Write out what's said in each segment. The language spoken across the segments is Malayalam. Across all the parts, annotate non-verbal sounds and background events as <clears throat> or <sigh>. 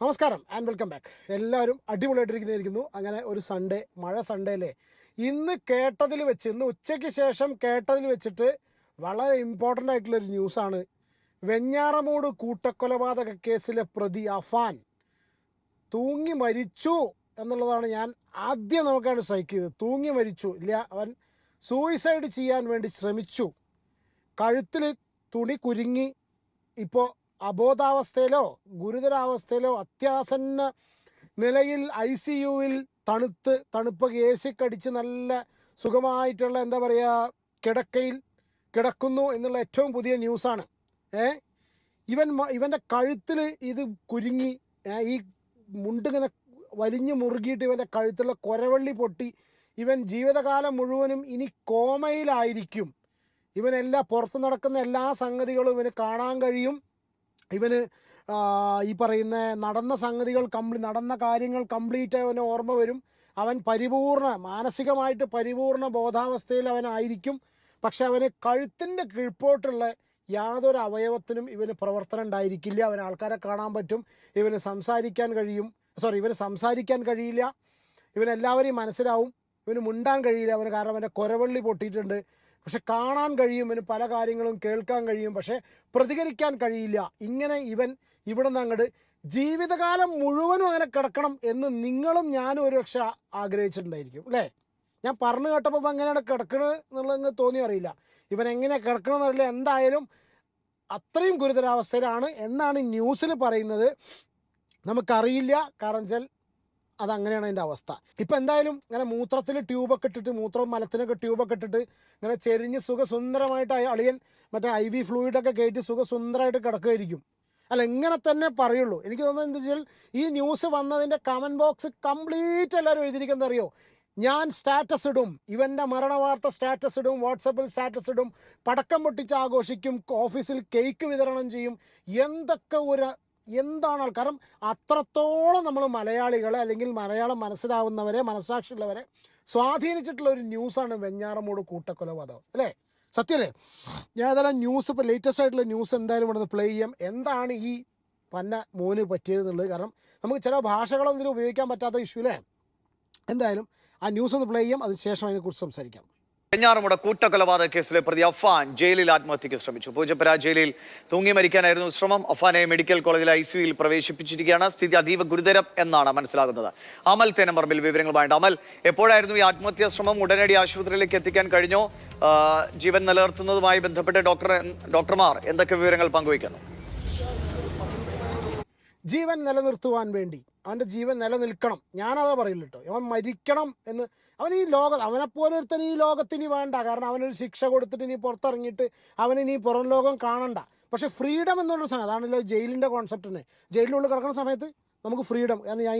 നമസ്കാരം ആൻഡ് വെൽക്കം ബാക്ക് എല്ലാവരും അടിപൊളിയായിട്ടിരിക്കുന്നതായിരിക്കുന്നു. അങ്ങനെ ഒരു സൺഡേ മഴ സൺഡേ അല്ലേ ഇന്ന് കേട്ടതിൽ വെച്ച് ഇന്ന് ഉച്ചയ്ക്ക് ശേഷം കേട്ടതിൽ വെച്ചിട്ട് വളരെ ഇമ്പോർട്ടന്റ് ആയിട്ടുള്ളൊരു ന്യൂസാണ് വെഞ്ഞാറമൂട് കൂട്ടക്കൊലപാതക കേസിലെ പ്രതി അഫാൻ തൂങ്ങി മരിച്ചു എന്നുള്ളതാണ് ഞാൻ ആദ്യം നമുക്കാണ് സ്ട്രൈക്ക് ചെയ്തത്. തൂങ്ങി മരിച്ചു. ഇല്ല അവൻ സൂയിസൈഡ് ചെയ്യാൻ വേണ്ടി ശ്രമിച്ചു. കഴുത്തിൽ തുണി കുരുങ്ങി ഇപ്പോൾ അബോധാവസ്ഥയിലോ ഗുരുതരാവസ്ഥയിലോ അത്യാസന്ന നിലയിൽ ഐ സി യുവിൽ തണുത്ത് തണുപ്പ് എ നല്ല സുഖമായിട്ടുള്ള എന്താ പറയുക കിടക്കയിൽ കിടക്കുന്നു എന്നുള്ള ഏറ്റവും പുതിയ ന്യൂസാണ്. ഏ? ഇവൻ ഇവന്റെ കഴുത്തിൽ ഇത് കുരുങ്ങി ഈ മുണ്ടിങ്ങനെ വലിഞ്ഞു മുറുകിയിട്ട് ഇവന്റെ കഴുത്തുള്ള കൊരവള്ളി പൊട്ടി ഇവൻ ജീവിതകാലം മുഴുവനും ഇനി കോമയിലായിരിക്കും. ഇവനെല്ലാം പുറത്ത് നടക്കുന്ന എല്ലാ സംഗതികളും ഇവന് കാണാൻ കഴിയും. ഇവന് ഈ പറയുന്ന നടന്ന സംഗതികൾ കംപ്ലീ നടന്ന കാര്യങ്ങൾ കംപ്ലീറ്റ് അവന് ഓർമ്മ വരും. അവൻ പരിപൂർണ മാനസികമായിട്ട് പരിപൂർണ ബോധാവസ്ഥയിൽ അവനായിരിക്കും. പക്ഷെ അവന് കഴുത്തിന്റെ കീഴ്പോട്ടുള്ള യാതൊരു അവയവത്തിനും ഇവന് പ്രവർത്തനം ഉണ്ടായിരിക്കില്ല. അവന് ആൾക്കാരെ കാണാൻ പറ്റും. ഇവന് സംസാരിക്കാൻ കഴിയും. സോറി ഇവന് സംസാരിക്കാൻ കഴിയില്ല. ഇവനെല്ലാവരെയും മനസ്സിലാവും. ഇവന് മുണ്ടാൻ കഴിയില്ല. അവന് കാരണം അവന്റെ കൊരവള്ളി പൊട്ടിയിട്ടുണ്ട്. പക്ഷെ കാണാൻ കഴിയും ഇവന് പല കാര്യങ്ങളും കേൾക്കാൻ കഴിയും. പക്ഷെ പ്രതികരിക്കാൻ കഴിയില്ല. ഇങ്ങനെ ഇവൻ ഇവിടെ നിന്ന് അങ്ങോട്ട് ജീവിതകാലം മുഴുവനും അങ്ങനെ കിടക്കണം എന്ന് നിങ്ങളും ഞാനും ഒരു ഒരുപക്ഷെ ആഗ്രഹിച്ചിട്ടുണ്ടായിരിക്കും അല്ലേ? ഞാൻ പറഞ്ഞു കേട്ടപ്പോൾ എങ്ങനെയാണ് കിടക്കണത് എന്നുള്ളത് തോന്നി അറിയില്ല. ഇവൻ എങ്ങനെ കിടക്കണമെന്ന് അറിയില്ല എന്തായാലും അത്രയും ഗുരുതരാവസ്ഥയിലാണ് എന്നാണ് ന്യൂസിൽ പറയുന്നത്. നമുക്കറിയില്ല. കാരണം വെച്ചാൽ അതങ്ങനെയാണ് അതിന്റെ അവസ്ഥ. ഇപ്പം എന്തായാലും ഇങ്ങനെ മൂത്രത്തിൽ ട്യൂബൊക്കെ ഇട്ടിട്ട് മൂത്രവും മലത്തിനൊക്കെ ട്യൂബൊക്കെ ഇട്ടിട്ട് ഇങ്ങനെ ചെരിഞ്ഞ് സുഖസുന്ദരമായിട്ട് അളിയൻ മറ്റേ ഐ വി ഫ്ലൂയിഡൊക്കെ കയറ്റി സുഖസുന്ദരമായിട്ട് കിടക്കുമായിരിക്കും അല്ല ഇങ്ങനെ തന്നെ പറയുള്ളൂ. എനിക്ക് തോന്നുന്നത് എന്താ വെച്ചാൽ ഈ ന്യൂസ് വന്നതിന്റെ കമന്റ് ബോക്സ് കംപ്ലീറ്റ് എല്ലാവരും എഴുതിയിരിക്കുന്നത് അറിയോ? ഞാൻ സ്റ്റാറ്റസ് ഇടും. ഇവന്റെ മരണവാർത്ത സ്റ്റാറ്റസ് ഇടും. വാട്സപ്പിൽ സ്റ്റാറ്റസ് ഇടും. പടക്കം പൊട്ടിച്ച് ആഘോഷിക്കും. ഓഫീസിൽ കേക്ക് വിതരണം ചെയ്യും. എന്തൊക്കെ ഒരു എന്താണ് കാരണം അത്രത്തോളം നമ്മൾ മലയാളികളെ അല്ലെങ്കിൽ മലയാളം മനസ്സിലാവുന്നവരെ മനസ്സാക്ഷിയുള്ളവരെ സ്വാധീനിച്ചിട്ടുള്ള ഒരു ന്യൂസാണ് വെഞ്ഞാറമൂട് കൂട്ടക്കൊലപാതകം അല്ലേ? സത്യല്ലേ? ഞാൻ ഏതായാലും ന്യൂസ് ഇപ്പോൾ ലേറ്റസ്റ്റ് ആയിട്ടുള്ള ന്യൂസ് എന്തായാലും ഇവിടെ പ്ലേ ചെയ്യാം. എന്താണ് ഈ പന്ന മോന് പറ്റിയതെന്നുള്ളത് കാരണം നമുക്ക് ചില ഭാഷകളൊന്നും ഉപയോഗിക്കാൻ പറ്റാത്ത ഇഷ്യൂ അല്ലേ? എന്തായാലും ആ ന്യൂസ് ഒന്ന് പ്ലേ ചെയ്യാം. അതിനുശേഷം അതിനെക്കുറിച്ച് സംസാരിക്കാം. വെഞ്ഞാറമുട കൂട്ടക്കൊലപാതക കേസിലെ പ്രതി അഫാൻ ജയിലിൽ ആത്മഹത്യയ്ക്ക് ശ്രമിച്ചു. പൂജപ്പുര ജയിലിൽ തൂങ്ങി മരിക്കാനായിരുന്നു ശ്രമം. അഫാനെ മെഡിക്കൽ കോളേജിൽ ഐ സിയുയിൽ പ്രവേശിപ്പിച്ചിരിക്കുകയാണ്. സ്ഥിതി അതീവ ഗുരുതരം എന്നാണ് മനസ്സിലാകുന്നത്. അമൽ തേനമർബിൽ വിവരങ്ങളുമായിട്ട് അമൽ എപ്പോഴായിരുന്നു ഈ ആത്മഹത്യാ ശ്രമം ഉടനടി ആശുപത്രിയിലേക്ക് എത്തിക്കാൻ കഴിഞ്ഞോ? ജീവൻ നിലനിർത്തുന്നതുമായി ബന്ധപ്പെട്ട് ഡോക്ടർ ഡോക്ടർമാർ എന്തൊക്കെ വിവരങ്ങൾ പങ്കുവയ്ക്കുന്നു? ജീവൻ നിലനിർത്തുവാൻ വേണ്ടി. അവന്റെ ജീവൻ നിലനിൽക്കണം. ഞാനതാ പറയില്ല കേട്ടോ അവൻ മരിക്കണം എന്ന്. അവൻ ഈ ലോക അവനെപ്പോലൊരുത്തൻ ഈ ലോകത്തിന് വേണ്ട. കാരണം അവനൊരു ശിക്ഷ കൊടുത്തിട്ട് ഇനി പുറത്തിറങ്ങിയിട്ട് അവനിനി പുറം ലോകം കാണണ്ട. പക്ഷേ ഫ്രീഡം എന്നുള്ള സംഗതി അതാണല്ലോ ജയിലിന്റെ കോൺസെപ്റ്റ് തന്നെ ജയിലിനുള്ളിൽ കിടക്കുന്ന സമയത്ത് നമുക്ക് ഫ്രീഡം. കാരണം ഞാൻ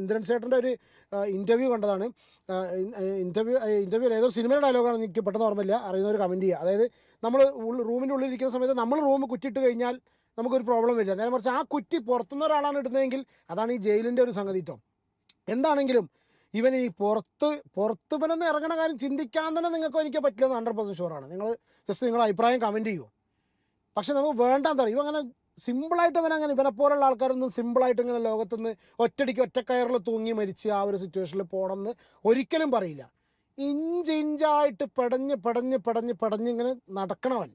ഇന്ദ്രൻ ചേട്ടന്റെ ഒരു ഇന്റർവ്യൂ കണ്ടതാണ്. ഇന്റർവ്യൂ ഇന്റർവ്യൂ ഏതോ സിനിമയുടെ ഡയലോഗാണ് എനിക്ക് പെട്ടെന്ന് ഓർമ്മയില്ല. അറിയുന്നവർ കമന്റ് ചെയ്യുക. അതായത് നമ്മൾ റൂമിന്റെ ഉള്ളിൽ ഇരിക്കുന്ന സമയത്ത് നമ്മൾ റൂം കുറ്റിട്ട് കഴിഞ്ഞാൽ നമുക്കൊരു പ്രോബ്ലം വരില്ല നേരെ മറിച്ച് ആ കുറ്റി പുറത്തുനിന്ന് ഒരാളാണ് ഇടുന്നതെങ്കിൽ അതാണ് ഈ ജയിലിന്റെ ഒരു സംഗതി കേട്ടോ എന്താണെങ്കിലും ഇവൻ ഈ പുറത്ത് പുറത്ത് ഇവനൊന്ന് ഇറങ്ങണ കാര്യം ചിന്തിക്കാൻ തന്നെ നിങ്ങൾക്ക് എനിക്ക് പറ്റില്ലെന്ന് ഹൺഡ്രഡ് പെർസെന്റ് ഷുവറാണ് നിങ്ങൾ ജസ്റ്റ് നിങ്ങളുടെ അഭിപ്രായം കമന്റ് ചെയ്യുമോ പക്ഷെ നമുക്ക് വേണ്ടാന്ന് പറയും. ഇവ അങ്ങനെ സിമ്പിളായിട്ട് ഇവൻ അങ്ങനെ ഇവനെ പോലുള്ള ആൾക്കാരൊന്നും സിമ്പിളായിട്ട് ഇങ്ങനെ ലോകത്തുനിന്ന് ഒറ്റടിക്ക് ഒറ്റക്കയറിൽ തൂങ്ങി മരിച്ച് ആ ഒരു സിറ്റുവേഷനിൽ പോകണം എന്ന് ഒരിക്കലും പറയില്ല. ഇഞ്ച് ഇഞ്ചായിട്ട് പെടഞ്ഞ് പെടഞ്ഞ് പെടഞ്ഞ് പെടഞ്ഞ് ഇങ്ങനെ നടക്കണവൻ.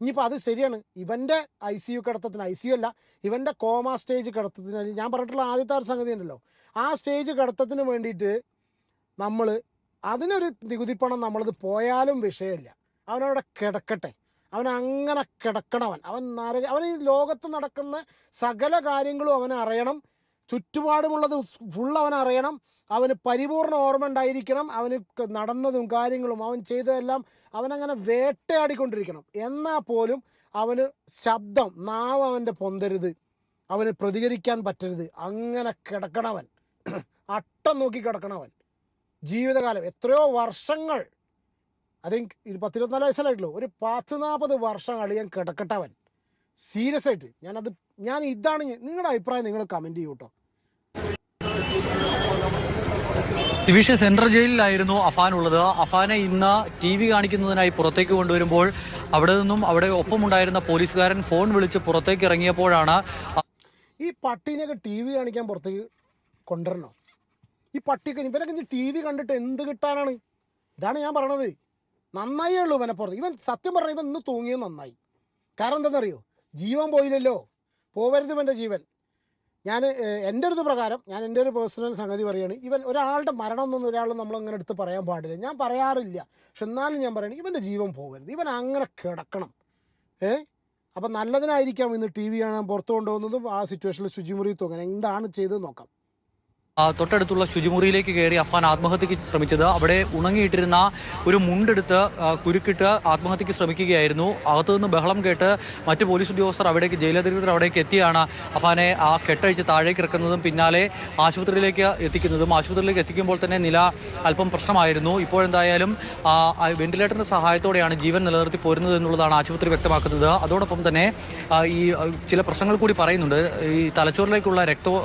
ഇനിയിപ്പോൾ അത് ശരിയാണ്. ഇവന്റെ ഐ സി യു കിടത്തത്തിന് ഐ സി യു അല്ല ഇവന്റെ കോമ സ്റ്റേജ് കിടത്തത്തിന് ഞാൻ പറഞ്ഞിട്ടുള്ള ആദ്യത്തെ ഒരു സംഗതി ഉണ്ടല്ലോ. ആ സ്റ്റേജ് കിടത്തത്തിന് വേണ്ടിയിട്ട് നമ്മൾ അതിനൊരു നികുതി പണം നമ്മളത് പോയാലും വിഷയമില്ല. അവനവിടെ കിടക്കട്ടെ. അവൻ അങ്ങനെ കിടക്കണവൻ. അവൻ നര അവൻ ഈ ലോകത്ത് നടക്കുന്ന സകല കാര്യങ്ങളും അവൻ അറിയണം ചുറ്റുപാടുമുള്ളത് ഫുൾ അവൻ അറിയണം. അവന് പരിപൂർണ ഓർമ്മ ഉണ്ടായിരിക്കണം. അവന് നടന്നതും കാര്യങ്ങളും അവൻ ചെയ്തതെല്ലാം അവനങ്ങനെ വേട്ടയാടിക്കൊണ്ടിരിക്കണം. എന്നാൽ പോലും അവന് ശബ്ദം നാവ് അവന്റെ പൊന്തരുത്. അവന് പ്രതികരിക്കാൻ പറ്റരുത്. അങ്ങനെ കിടക്കണവൻ. <clears throat> അട്ടം നോക്കി കിടക്കണവൻ. ജീവിതകാലം. എത്രയോ വർഷങ്ങൾ. ഐ തിങ്ക് പത്തിരുപത്തിനാല് വയസ്സല്ലായിട്ടുള്ളൂ ഒരു പത്ത് നാൽപ്പത് വർഷം അളിയൻ കിടക്കട്ടവൻ. സീരിയസ് ആയിട്ട് ഞാനത് ഞാൻ ഇതാണ് നിങ്ങളുടെ അഭിപ്രായം നിങ്ങൾ കമന്റ് ചെയ്യൂ കേട്ടോ ദിവിഷ സെൻട്രൽ ജയിലിലായിരുന്നു അഫാൻ ഉള്ളത്. അഫാനെ ഇന്ന് ടി വി കാണിക്കുന്നതിനായി പുറത്തേക്ക് കൊണ്ടുവരുമ്പോൾ അവിടെ നിന്നും അവിടെ ഒപ്പമുണ്ടായിരുന്ന പോലീസുകാരൻ ഫോൺ വിളിച്ച് പുറത്തേക്ക് ഇറങ്ങിയപ്പോഴാണ് ഈ പട്ടീനെയൊക്കെ ടി വി കാണിക്കാൻ പുറത്തേക്ക് കൊണ്ടുവരണോ? ഈ പട്ടിക്ക് ഇവനൊക്കെ ടി വി കണ്ടിട്ട് എന്ത് കിട്ടാനാണ്? ഇതാണ് ഞാൻ പറയണത്. നന്നായേ ഉള്ളൂ ഇവനെ പുറത്ത്. ഇവൻ സത്യം പറഞ്ഞാൽ ഇവൻ ഇന്ന് തൂങ്ങിയത് നന്നായി. കാരണം എന്താണെന്നറിയോ? ജീവൻ പോയില്ലല്ലോ. പോവരുത് എന്റെ ജീവൻ. ഞാൻ എന്റെ ഒരു പ്രകാരം ഞാൻ എന്റെ ഒരു പേഴ്സണൽ സംഗതി പറയുകയാണ് ഇവൻ ഒരാളുടെ മരണം എന്നൊന്നും ഒരാൾ നമ്മളങ്ങനെ എടുത്ത് പറയാൻ പാടില്ല. ഞാൻ പറയാറില്ല. പക്ഷെ എന്നാലും ഞാൻ പറയണം ഇവന്റെ ജീവൻ പോകരുത് ഇവൻ അങ്ങനെ കിടക്കണം. ഏ? അപ്പം നല്ലതിനായിരിക്കാം ഇന്ന് ടി വി കാണാൻ പുറത്തു കൊണ്ടുപോകുന്നതും ആ സിറ്റുവേഷനിൽ ശുചിമുറി തൂങ്ങാൻ. എന്താണ് ചെയ്തത് നോക്കാം. തൊട്ടടുത്തുള്ള ശുചിമുറിയിലേക്ക് കയറി അഫ്ഗാൻ ആത്മഹത്യക്ക് ശ്രമിച്ചത്. അവിടെ ഉണങ്ങിയിട്ടിരുന്ന ഒരു മുണ്ടെടുത്ത് കുരുക്കിട്ട് ആത്മഹത്യക്ക് ശ്രമിക്കുകയായിരുന്നു. അകത്തുനിന്ന് ബഹളം കേട്ട് മറ്റ് പോലീസ് ഉദ്യോഗസ്ഥർ അവിടേക്ക് ജയിലധികൃതർ അവിടേക്ക് എത്തിയാണ് അഫാനെ ആ കെട്ടഴിച്ച് താഴേക്ക് ഇറക്കുന്നതും പിന്നാലെ ആശുപത്രിയിലേക്ക് എത്തിക്കുന്നതും. ആശുപത്രിയിലേക്ക് എത്തിക്കുമ്പോൾ തന്നെ നില അല്പം പ്രശ്നമായിരുന്നു. ഇപ്പോഴെന്തായാലും വെന്റിലേറ്ററിന്റെ സഹായത്തോടെയാണ് ജീവൻ നിലനിർത്തി പോരുന്നത് എന്നുള്ളതാണ് ആശുപത്രി വ്യക്തമാക്കുന്നത്. അതോടൊപ്പം തന്നെ ഈ ചില പ്രശ്നങ്ങൾ കൂടി പറയുന്നുണ്ട്. ഈ തലച്ചോറിലേക്കുള്ള രക്തോ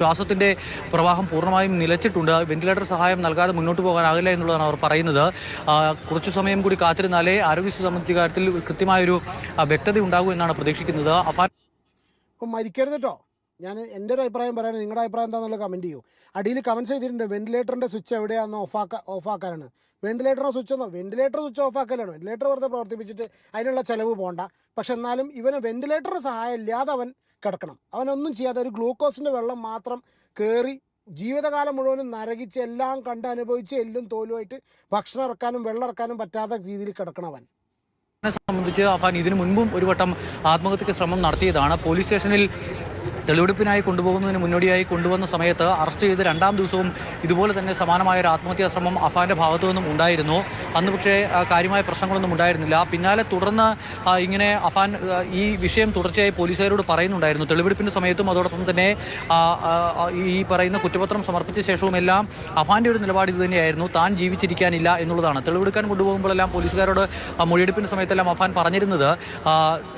ശ്വാസത്തിന്റെ പ്രവാഹം പൂർണമായും നിലച്ചിട്ടുണ്ട്. വെന്റിലേറ്റർ സഹായം നൽകാതെ മുന്നോട്ട് പോകാനാകില്ല എന്നുള്ളതാണ് അവർ പറയുന്നത്. കുറച്ചു സമയം കൂടി കാത്തിരുന്നാലേ ആരോഗ്യസ്ഥിതി സംബന്ധിച്ച കാര്യത്തിൽ കൃത്യമായൊരു വ്യക്തത ഉണ്ടാകൂ എന്നാണ് പ്രതീക്ഷിക്കുന്നത്. അഫാൻ മരിക്കരുത് ഞാൻ എന്റെ ഒരു അഭിപ്രായം പറയാൻ നിങ്ങളുടെ അഭിപ്രായം എന്താണെന്നുള്ള കമന്റ് ചെയ്യൂ. അടിയിൽ കമന്റ് ചെയ്തിട്ടുണ്ട്. വെന്റിലേറ്ററിന്റെ സ്വിച്ച് എവിടെയാണെന്ന് ഓഫാക്ക ഓഫാക്കാനാണ്. വെന്റിലേറ്ററോ സ്വിച്ച് ഒന്നോ വെന്റിലേറ്റർ സ്വിച്ച് ഓഫാക്കലാണ്. വെന്റിലേറ്റർ വെറുതെ പ്രവർത്തിപ്പിച്ചിട്ട് അതിനുള്ള ചിലവ് പോകണ്ട പക്ഷെ എന്നാലും ഇവന് വെന്റിലേറ്റർ സഹായം ഇല്ലാതെ അവൻ കിടക്കണം. അവനൊന്നും ചെയ്യാതെ ഒരു ഗ്ലൂക്കോസിന്റെ വെള്ളം മാത്രം കയറി ജീവിതകാലം മുഴുവനും നരകിച്ച് എല്ലാം കണ്ട് അനുഭവിച്ച് എല്ലും തോലുമായിട്ട് ഭക്ഷണം ഇറക്കാനും വെള്ളം ഇറക്കാനും പറ്റാത്ത രീതിയിൽ കിടക്കണവൻ. സംബന്ധിച്ച് അഫാൻ ഇതിനു മുൻപും ഒരു വട്ടം ആത്മഹത്യക്ക് ശ്രമം നടത്തിയതാണ്. പോലീസ് സ്റ്റേഷനിൽ തെളിവെടുപ്പിനായി കൊണ്ടുപോകുന്നതിന് മുന്നോടിയായി കൊണ്ടുവന്ന സമയത്ത് അറസ്റ്റ് ചെയ്ത് രണ്ടാം ദിവസവും ഇതുപോലെ തന്നെ സമാനമായ ഒരു ആത്മഹത്യാ ശ്രമം അഫാന്റെ ഭാഗത്തു നിന്നും ഉണ്ടായിരുന്നു. അന്ന് പക്ഷേ കാര്യമായ പ്രശ്നങ്ങളൊന്നും ഉണ്ടായിരുന്നില്ല. പിന്നാലെ തുടർന്ന് ഇങ്ങനെ അഫാൻ ഈ വിഷയം തുടർച്ചയായി പോലീസുകാരോട് പറയുന്നുണ്ടായിരുന്നു. തെളിവെടുപ്പിന്റെ സമയത്തും അതോടൊപ്പം തന്നെ ഈ പറയുന്ന കുറ്റപത്രം സമർപ്പിച്ച ശേഷവും എല്ലാം അഫാന്റെ ഒരു നിലപാട് ഇത് തന്നെയായിരുന്നു. താൻ ജീവിച്ചിരിക്കാനില്ല എന്നുള്ളതാണ്. തെളിവെടുക്കാൻ കൊണ്ടുപോകുമ്പോഴെല്ലാം പോലീസുകാരോട് മൊഴിയെടുപ്പിന്റെ സമയത്തെല്ലാം അഫാൻ പറഞ്ഞിരുന്നത്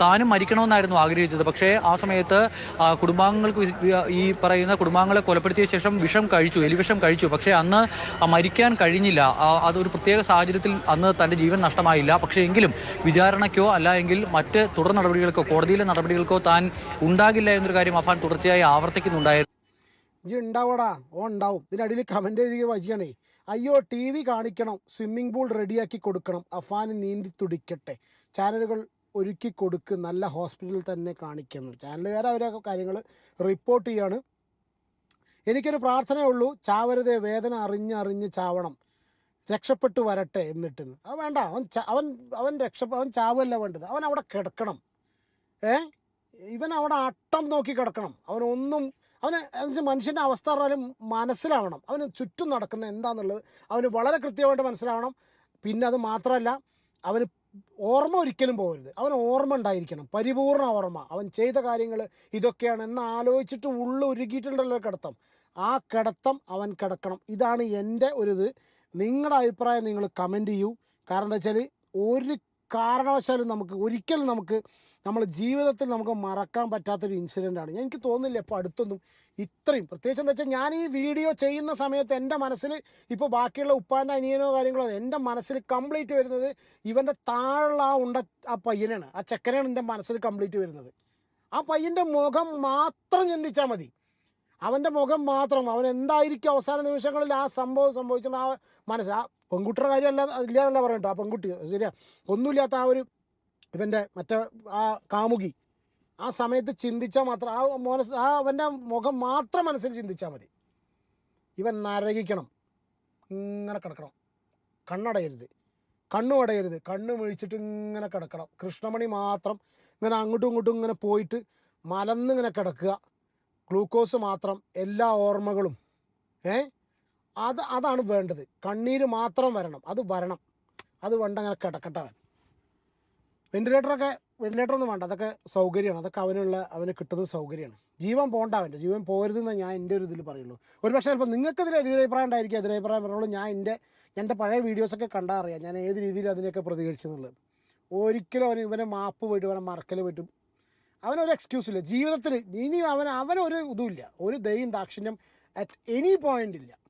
താനും മരിക്കണമെന്നായിരുന്നു ആഗ്രഹിച്ചത്. പക്ഷേ ആ സമയത്ത് ആ, കുടുംബാംഗങ്ങൾക്ക് ഈ പറയുന്ന കുടുംബാംഗങ്ങളെ കൊലപ്പെടുത്തിയ ശേഷം വിഷം കഴിച്ചു എലിവിഷം കഴിച്ചു. പക്ഷേ അന്ന് മരിക്കാൻ കഴിഞ്ഞില്ല. അതൊരു പ്രത്യേക സാഹചര്യത്തിൽ അന്ന് തന്റെ ജീവൻ നഷ്ടമായില്ല. പക്ഷേ എങ്കിലും വിചാരണയ്ക്കോ അല്ല എങ്കിൽ മറ്റ് തുടർ നടപടികൾക്കോ കോടതിയിലെ നടപടികൾക്കോ താൻ ഉണ്ടാകില്ല എന്നൊരു കാര്യം അഫാൻ തുടർച്ചയായി ആവർത്തിക്കുന്നുണ്ടായിരുന്നു. ഇജി ഉണ്ടാവടാ? ഓ ഉണ്ടാവും. ഇതിനടിയിൽ കമന്റ് അയ്യോ ടി വി കാണിക്കണം. സ്വിമ്മിംഗ് പൂൾ റെഡിയാക്കി കൊടുക്കണം. അഫാന് നീന്തി തുടിക്കട്ടെ. ചാനലുകൾ ഒരുക്കി കൊടുക്ക് നല്ല ഹോസ്പിറ്റലിൽ തന്നെ കാണിക്കുന്നു. ചാനലുകാർ അവരെ കാര്യങ്ങൾ റിപ്പോർട്ട് ചെയ്യാണ്. എനിക്കൊരു പ്രാർത്ഥനയേ ഉള്ളൂ. ചാവരുതേ വേദന അറിഞ്ഞ് അറിഞ്ഞ് ചാവണം. രക്ഷപ്പെട്ടു വരട്ടെ എന്നിട്ടെന്ന്. അത് വേണ്ട. അവൻ അവൻ അവൻ രക്ഷ അവൻ ചാവല്ല വേണ്ടത്. അവൻ അവിടെ കിടക്കണം. ഏ? ഇവൻ അവിടെ അട്ടം നോക്കി കിടക്കണം. അവനൊന്നും അവന് എന്നുവെച്ചാൽ മനുഷ്യന്റെ അവസ്ഥ പറഞ്ഞാലും മനസ്സിലാവണം. അവന് ചുറ്റും നടക്കുന്ന എന്താണെന്നുള്ളത് അവന് വളരെ കൃത്യമായിട്ട് മനസ്സിലാവണം. പിന്നെ അത് മാത്രമല്ല അവന് ഓർമ്മ ഒരിക്കലും പോകരുത്. അവൻ ഓർമ്മ ഉണ്ടായിരിക്കണം. പരിപൂർണ ഓർമ്മ. അവൻ ചെയ്ത കാര്യങ്ങൾ ഇതൊക്കെയാണ് എന്ന് ആലോചിച്ചിട്ട് ഉള്ളു ഉരുകിയിട്ടുണ്ടല്ലോ കിടത്തം. ആ കിടത്തം അവൻ കിടക്കണം. ഇതാണ് എന്റെ ഒരു ഇത്. നിങ്ങളുടെ അഭിപ്രായം നിങ്ങൾ കമന്റ് ചെയ്യൂ. കാരണം എന്താ വെച്ചാൽ ഒരു കാരണവശാലും നമുക്ക് ഒരിക്കലും നമുക്ക് നമ്മൾ ജീവിതത്തിൽ നമുക്ക് മറക്കാൻ പറ്റാത്തൊരു ഇൻസിഡന്റ് ആണ്. എനിക്ക് തോന്നുന്നില്ല ഇപ്പോൾ അടുത്തൊന്നും ഇത്രയും. പ്രത്യേകിച്ച് എന്താ വെച്ചാൽ ഞാൻ ഈ വീഡിയോ ചെയ്യുന്ന സമയത്ത് എന്റെ മനസ്സിൽ ഇപ്പോൾ ബാക്കിയുള്ള ഉപ്പാന്റെ അനിയനോ കാര്യങ്ങളോ എന്റെ മനസ്സിൽ കംപ്ലീറ്റ് വരുന്നത് ഇവന്റെ താഴെയുള്ള ആ ഉണ്ട ആ പയ്യനാണ്. ആ ചെക്കനാണ് എന്റെ മനസ്സിൽ കംപ്ലീറ്റ് വരുന്നത്. ആ പയ്യന്റെ മുഖം മാത്രം ചിന്തിച്ചാൽ മതി. അവന്റെ മുഖം മാത്രം. അവൻ എന്തായിരിക്കും അവസാന നിമിഷങ്ങളിൽ ആ സംഭവം സംഭവിച്ചുള്ള ആ മനസ്സ് ആ പെൺകുട്ടിയുടെ കാര്യമല്ല ഇല്ല എന്നല്ല പറയട്ടോ ആ പെൺകുട്ടി ശരിയാ. ഒന്നുമില്ലാത്ത ആ ഒരു ഇവന്റെ മറ്റേ ആ കാമുകി ആ സമയത്ത് ചിന്തിച്ചാൽ മാത്രം ആ മനസ്സ് ആ അവന്റെ മുഖം മാത്രം മനസ്സിൽ ചിന്തിച്ചാൽ മതി. ഇവൻ നരകിക്കണം. ഇങ്ങനെ കിടക്കണം. കണ്ണടയരുത്. കണ്ണും അടയരുത്. കണ്ണ് മിഴിച്ചിട്ട് ഇങ്ങനെ കിടക്കണം. കൃഷ്ണമണി മാത്രം ഇങ്ങനെ അങ്ങോട്ടും ഇങ്ങോട്ടും ഇങ്ങനെ പോയിട്ട് മലന്നിങ്ങനെ കിടക്കുക. ഗ്ലൂക്കോസ് മാത്രം എല്ലാ ഓർമ്മകളും. ഏ? അത് അതാണ് വേണ്ടത്. കണ്ണീര് മാത്രം വരണം. അത് വരണം. അത് വേണ്ട അങ്ങനെ കിടക്കട്ടെ അവൻ വെന്റിലേറ്ററൊക്കെ വെന്റിലേറ്റർ ഒന്നും വേണ്ട. അതൊക്കെ സൗകര്യമാണ്. അതൊക്കെ അവനുള്ള അവന് കിട്ടുന്നത് സൗകര്യമാണ്. ജീവൻ പോകണ്ട അവന്റെ. ജീവൻ പോകരുതെന്ന് ഞാൻ എന്റെ ഒരു ഇതിൽ പറയുള്ളൂ. ഒരു പക്ഷേ ചിലപ്പോൾ നിങ്ങൾക്ക് ഇതിൽ എതിരഭിപ്രായം ഉണ്ടായിരിക്കും. എതിരഭിപ്രായം പറയുള്ളൂ ഞാൻ എന്റെ എന്റെ പഴയ വീഡിയോസൊക്കെ കണ്ടാൽ അറിയാം. ഞാൻ ഏത് രീതിയിൽ അതിനെയൊക്കെ പ്രതികരിച്ചെന്നുള്ളത്. ഒരിക്കലും അവന് ഇവനെ മാപ്പ് പോയിട്ട് ഇവനെ മറക്കൽ പോയിട്ടും അവനൊരു എക്സ്ക്യൂസ് ഇല്ല. ജീവിതത്തിൽ ഇനി അവൻ അവനൊരു ഇതുമില്ല ഒരു ദയും ദാക്ഷിണ്യം അറ്റ് എനി പോയിന്റ് ഇല്ല.